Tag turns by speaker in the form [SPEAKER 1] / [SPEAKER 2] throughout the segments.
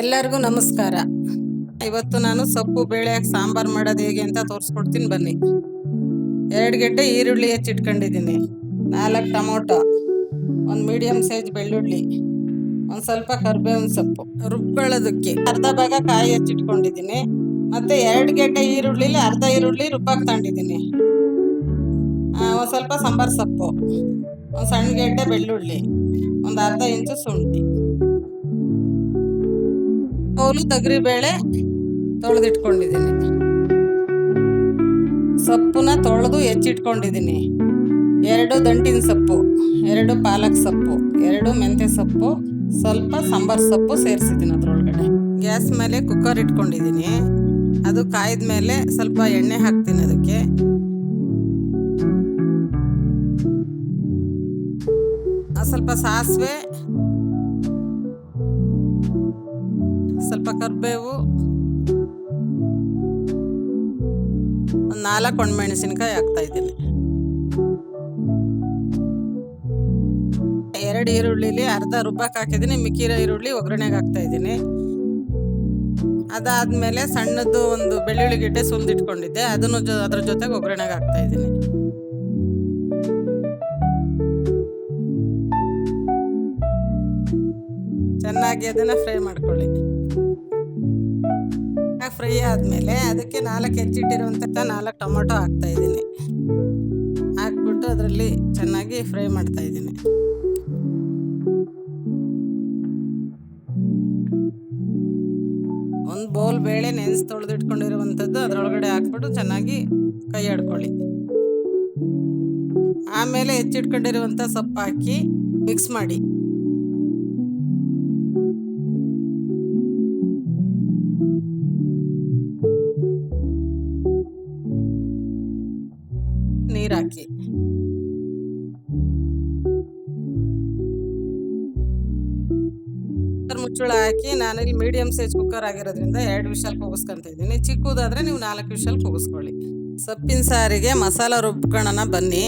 [SPEAKER 1] ಎಲ್ಲರಿಗೂ ನಮಸ್ಕಾರ. ಇವತ್ತು ನಾನು ಸೊಪ್ಪು ಬೇಳೆ ಹಾಕಿ ಸಾಂಬಾರು ಮಾಡೋದು ಹೇಗೆ ಅಂತ ತೋರಿಸ್ಕೊಡ್ತೀನಿ ಬನ್ನಿ. ಎರಡು ಗೆಡ್ಡೆ ಈರುಳ್ಳಿ ಹೆಚ್ಚಿಟ್ಕೊಂಡಿದ್ದೀನಿ ನಾಲ್ಕು ಟೊಮೊಟೊ, ಒಂದು ಮೀಡಿಯಮ್ ಸೈಜ್ ಬೆಳ್ಳುಳ್ಳಿ, ಒಂದು ಸ್ವಲ್ಪ ಕರ್ಬೇವಿನ ಸೊಪ್ಪು. ರುಬ್ಕೊಳ್ಳೋದಕ್ಕೆ ಅರ್ಧ ಭಾಗ ಕಾಯಿ ಹೆಚ್ಚಿಟ್ಕೊಂಡಿದ್ದೀನಿ ಮತ್ತೆ ಎರಡು ಗೆಡ್ಡೆ ಈರುಳ್ಳಿಲಿ ಅರ್ಧ ಈರುಳ್ಳಿ ರುಬ್ಬಾಕಿ ತಗೊಂಡಿದ್ದೀನಿ ಒಂದು ಸ್ವಲ್ಪ ಸಾಂಬಾರು ಸೊಪ್ಪು, ಒಂದು ಸಣ್ಣ ಗೆಡ್ಡೆ ಬೆಳ್ಳುಳ್ಳಿ, ಒಂದು ಅರ್ಧ ಇಂಚು ಶುಂಠಿ. ಕೌಲು ತೊಗರಿಬೇಳೆ ತೊಳೆದಿಟ್ಕೊಂಡಿದ್ದೀನಿ. ಸೊಪ್ಪನ್ನ ತೊಳೆದು ಹೆಚ್ಚಿಟ್ಕೊಂಡಿದ್ದೀನಿ. ಎರಡು ದಂಟಿನ ಸೊಪ್ಪು, ಎರಡು ಪಾಲಕ್ ಸೊಪ್ಪು, ಎರಡು ಮೆಂತ್ಯ ಸೊಪ್ಪು, ಸ್ವಲ್ಪ ಸಾಂಬಾರು ಸೊಪ್ಪು ಸೇರಿಸಿದ್ದೀನಿ ಅದರೊಳಗಡೆ. ಗ್ಯಾಸ್ ಮೇಲೆ ಕುಕ್ಕರ್ ಇಟ್ಕೊಂಡಿದ್ದೀನಿ. ಅದು ಕಾಯ್ದ ಮೇಲೆ ಸ್ವಲ್ಪ ಎಣ್ಣೆ ಹಾಕ್ತೀನಿ ಅದಕ್ಕೆ. ಸ್ವಲ್ಪ ಸಾಸಿವೆ ಸ್ವಲ್ಪ ಕರಿಬೇವು, ಒಂದು ನಾಲ್ಕು ಒಣಮೆಣಸಿನ್ಕಾಯಿ ಹಾಕ್ತಾ ಇದ್ದೀನಿ. ಎರಡು ಈರುಳ್ಳಿಲಿ ಅರ್ಧ ರುಬ್ಬಕ್ಕೆ ಹಾಕಿದ್ದೀನಿ, ಮಿಕ್ಕಿರೋ ಈರುಳ್ಳಿ ಒಗ್ಗರಣೆಗೆ ಹಾಕ್ತಾ ಇದ್ದೀನಿ. ಅದಾದ್ಮೇಲೆ ಸಣ್ಣದು ಒಂದು ಬೆಳ್ಳುಳ್ಳಿ ಗಿಡ್ಡೆ ಸುಂದಿಟ್ಕೊಂಡಿದ್ದೆ ಅದನ್ನು ಜೊ, ಅದ್ರ ಜೊತೆಗೆ ಒಗ್ಗರಣೆಗೆ ಹಾಕ್ತಾ ಇದ್ದೀನಿ. ಚೆನ್ನಾಗಿ ಅದನ್ನು ಫ್ರೈ ಮಾಡ್ಕೊಳ್ಳಿ. ಫ್ರೈ ಆದಮೇಲೆ ಅದಕ್ಕೆ ನಾಲ್ಕು ಹೆಚ್ಚಿಟ್ಟಿರುವಂತ ನಾಲ್ಕು ಟೊಮೊಟೊ ಹಾಕ್ತಾ ಇದ್ದೀನಿ. ಹಾಕ್ಬಿಟ್ಟು ಅದರಲ್ಲಿ ಚೆನ್ನಾಗಿ ಫ್ರೈ ಮಾಡ್ತಾ ಇದ್ದೀನಿ. ಒಂದು ಬೌಲ್ ಬೇಳೆ ನೆನೆಸಿ ತೊಳೆದಿಟ್ಕೊಂಡಿರುವಂಥದ್ದು ಅದರೊಳಗಡೆ ಹಾಕ್ಬಿಟ್ಟು ಚೆನ್ನಾಗಿ ಕೈ ಆಡ್ಕೊಳ್ಳಿ. ಆಮೇಲೆ ಹೆಚ್ಚಿಟ್ಕೊಂಡಿರುವಂಥ ಸೊಪ್ಪು ಹಾಕಿ ಮಿಕ್ಸ್ ಮಾಡಿ. ನೀರು ಹಾಕಿ ಕುಕ್ಕರ್ ಮುಚ್ಚಳ ಹಾಕಿ ನಾನು ಇಲ್ಲಿ ಮೀಡಿಯಂ ಸೈಜ್ ಕುಕ್ಕರ್ ಆಗಿರೋದ್ರಿಂದ ಎರಡು ವಿಷಲ್ ಕೂಗಿಸ್ಕೊಂತ ಇದ್ದೀನಿ. ಚಿಕ್ಕದಾದ್ರೆ ನೀವು ನಾಲ್ಕು ವಿಷಲ್ ಕೂಗಿಸ್ಕೊಳ್ಳಿ. ಸೊಪ್ಪಿನ ಸಾರಿಗೆ ಮಸಾಲ ರುಬ್ಕೊಳ್ಳೋಣ ಬನ್ನಿ.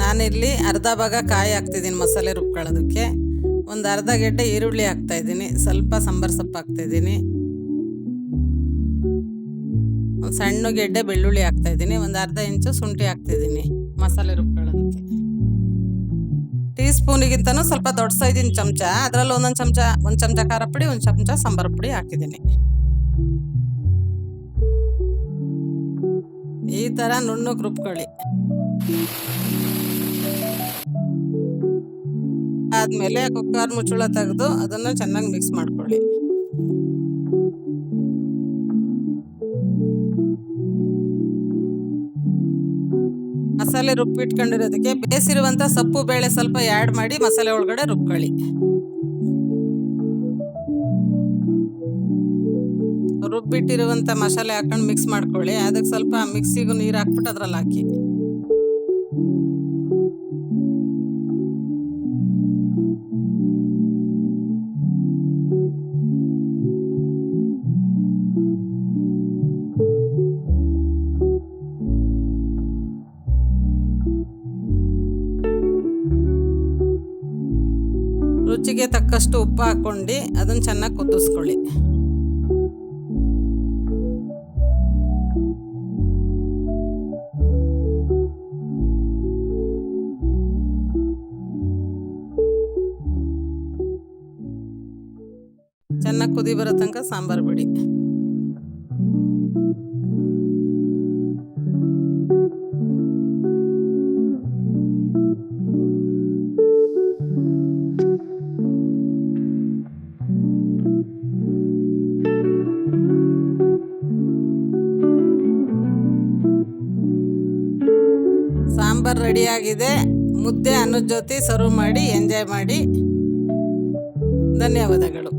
[SPEAKER 1] ನಾನಿಲ್ಲಿ ಅರ್ಧ ಭಾಗ ಕಾಯಿ ಹಾಕ್ತಿದ್ದೀನಿ ಮಸಾಲೆ ರುಬ್ಕೊಳ್ಳೋದಕ್ಕೆ. ಒಂದು ಅರ್ಧ ಗೆಡ್ಡೆ ಈರುಳ್ಳಿ ಹಾಕ್ತಾ ಇದ್ದೀನಿ. ಸ್ವಲ್ಪ ಸಾಂಬಾರು ಸೊಪ್ಪು ಹಾಕ್ತಾ ಇದ್ದೀನಿ. ಒಂದು ಸಣ್ಣ ಗೆಡ್ಡೆ ಬೆಳ್ಳುಳ್ಳಿ ಹಾಕ್ತಾ ಇದ್ದೀನಿ. ಒಂದು ಅರ್ಧ ಇಂಚು ಶುಂಠಿ ಹಾಕ್ತಿದ್ದೀನಿ ಮಸಾಲೆ ರುಬ್ಕೊಳ್ಳೋದಕ್ಕೆ. ಟೀ ಸ್ಪೂನಿಗಿಂತನೂ ಸ್ವಲ್ಪ ದೊಡ್ಡ ಸೈಜಿನ ಚಮಚ. ಅದರಲ್ಲಿ ಒಂದೊಂದು ಚಮಚ, ಒಂದು ಚಮಚ ಖಾರ ಪುಡಿ, ಒಂದು ಚಮಚ ಸಾಂಬಾರು ಪುಡಿ ಹಾಕಿದ್ದೀನಿ. ಈ ಥರ ನುಣ್ಣು ರುಬ್ಕೊಳ್ಳಿ. ಆದ್ಮೇಲೆ ಕುಕ್ಕರ್ ಮುಚ್ಚಳ ತೆಗೆದು ಅದನ್ನು ಚೆನ್ನಾಗಿ ಮಿಕ್ಸ್ ಮಾಡ್ಕೊಳ್ಳಿ. ಮಸಾಲೆ ರುಬ್ಬಿಟ್ಕೊಂಡಿರೋದಕ್ಕೆ ಬೇಸಿರುವಂತ ಸೊಪ್ಪು, ಬೇಳೆ ಸ್ವಲ್ಪ ಆ್ಯಡ್ ಮಾಡಿ ಮಸಾಲೆ ಒಳಗಡೆ ರುಬ್ಕೊಳ್ಳಿ. ರುಬ್ಬಿಟ್ಟಿರುವಂಥ ಮಸಾಲೆ ಹಾಕೊಂಡು ಮಿಕ್ಸ್ ಮಾಡ್ಕೊಳ್ಳಿ. ಅದಕ್ಕೆ ಸ್ವಲ್ಪ ಮಿಕ್ಸಿಗೂ ನೀರು ಹಾಕ್ಬಿಟ್ಟು ಅದ್ರಲ್ಲಿ ಹಾಕಿ. ರುಚಿಗೆ ತಕ್ಕಷ್ಟು ಉಪ್ಪು ಹಾಕ್ಕೊಂಡು ಅದನ್ನು ಚೆನ್ನಾಗಿ ಕುದಿಸ್ಕೊಳ್ಳಿ. ಚೆನ್ನಾಗಿ ಕುದಿ ಬರೋ ತನಕ ಸಾಂಬಾರು ಬಿಡಿ. ಸಾಂಬಾರ್ ರೆಡಿಯಾಗಿದೆ. ಮುದ್ದೆ ಅನ್ನದ ಜೊತೆ ಸರ್ವ್ ಮಾಡಿ ಎಂಜಾಯ್ ಮಾಡಿ. ಧನ್ಯವಾದಗಳು.